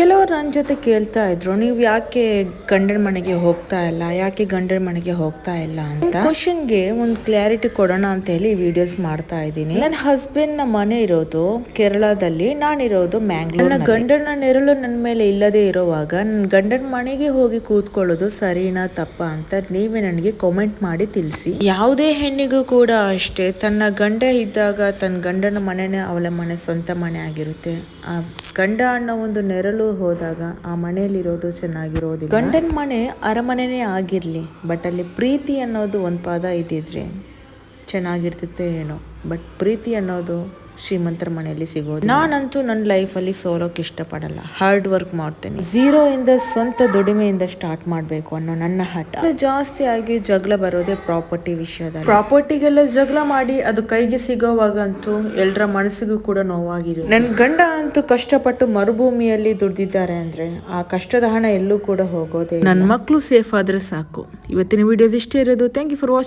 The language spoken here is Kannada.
ಕೆಲವರು ನನ್ನ ಜೊತೆ ಕೇಳ್ತಾ ಇದ್ರು ನೀವು ಯಾಕೆ ಗಂಡನ ಮನೆಗೆ ಹೋಗ್ತಾ ಇಲ್ಲ? ಯಾಕೆ ಗಂಡನ ಮನೆಗೆ ಹೋಗ್ತಾ ಇಲ್ಲ ಅಂತ? ಕ್ವಶನ್ಗೆ ಒಂದು ಕ್ಲಾರಿಟಿ ಕೊಡೋಣ ಅಂತ ಹೇಳಿ ವಿಡಿಯೋಸ್ ಮಾಡ್ತಾ ಇದ್ದೀನಿ. ನನ್ನ ಹಸ್ಬೆಂಡ್ನ ಮನೆ ಇರೋದು ಕೇರಳದಲ್ಲಿ ನಾನಿರೋದು ಮ್ಯಾಂಗ್ಳೂರ್ ನನ್ನ ಗಂಡನ ನೆರಳು ನನ್ನ ಮೇಲೆ ಇಲ್ಲದೆ ಇರುವಾಗ ನನ್ನ ಗಂಡನ ಮನೆಗೆ ಹೋಗಿ ಕೂತ್ಕೊಳ್ಳೋದು ಸರಿನಾ ತಪ್ಪ ಅಂತ ನೀವೇ ನನಗೆ ಕಾಮೆಂಟ್ ಮಾಡಿ ತಿಳಿಸಿ. ಯಾವುದೇ ಹೆಣ್ಣಿಗೂ ಕೂಡ ಅಷ್ಟೇ ತನ್ನ ಗಂಡ ಇದ್ದಾಗ ತನ್ನ ಗಂಡನ ಮನೆನೇ ಅವಳ ಮನೆ ಸ್ವಂತ ಮನೆ ಆಗಿರುತ್ತೆ. ಆ ಗಂಡ ಅನ್ನೋ ಒಂದು ನೆರಳು ಹೋದಾಗ ಆ ಮನೆಯಲ್ಲಿರೋದು ಚೆನ್ನಾಗಿರೋದಿಲ್ಲ. ಗಂಡನ ಮನೆ ಅರಮನೆನೇ ಆಗಿರ್ಲಿ ಬಟ್ ಅಲ್ಲಿ ಪ್ರೀತಿ ಅನ್ನೋದು ಒಂದು ಪದ ಇದ್ದಿದ್ರೆ ಚೆನ್ನಾಗಿರ್ತಿತ್ತು ಏನೋ ಬಟ್ ಪ್ರೀತಿ ಅನ್ನೋದು ಶ್ರೀಮಂತರ ಮನೆಯಲ್ಲಿ ಸಿಗೋದು ನಾನಂತೂ ನನ್ನ ಲೈಫಲ್ಲಿ ಸೋಲೋಕೆ ಇಷ್ಟಪಡಲ್ಲ. ಹಾರ್ಡ್ ವರ್ಕ್ ಮಾಡ್ತೇನೆ. ಝೀರೋ ಇಂದ ಸ್ವಂತ ದುಡಿಮೆಯಿಂದ ಸ್ಟಾರ್ಟ್ ಮಾಡಬೇಕು ಅನ್ನೋ ನನ್ನ ಹಠ. ಜಾಸ್ತಿ ಆಗಿ ಜಗಳ ಬರೋದೇ ಪ್ರಾಪರ್ಟಿ ವಿಷಯದಲ್ಲಿ. ಪ್ರಾಪರ್ಟಿಗೆಲ್ಲ ಜಗಳ ಮಾಡಿ ಅದು ಕೈಗೆ ಸಿಗೋವಾಗಂತೂ ಎಲ್ಲರ ಮನಸ್ಸಿಗೂ ಕೂಡ ನೋವಾಗಿರು ನನ್ನ ಗಂಡ ಅಂತೂ ಕಷ್ಟಪಟ್ಟು ಮರುಭೂಮಿಯಲ್ಲಿ ದುಡ್ದಿದ್ದಾರೆ ಅಂದ್ರೆ ಆ ಕಷ್ಟದ ಹಣ ಎಲ್ಲೂ ಕೂಡ ಹೋಗೋದೇ ನನ್ನ ಮಕ್ಕಳು ಸೇಫ್ ಆದ್ರೆ ಸಾಕು. ಇವತ್ತಿನ ವಿಡಿಯೋಸ್ ಇಷ್ಟೇ ಇರೋದು. Thank you for watching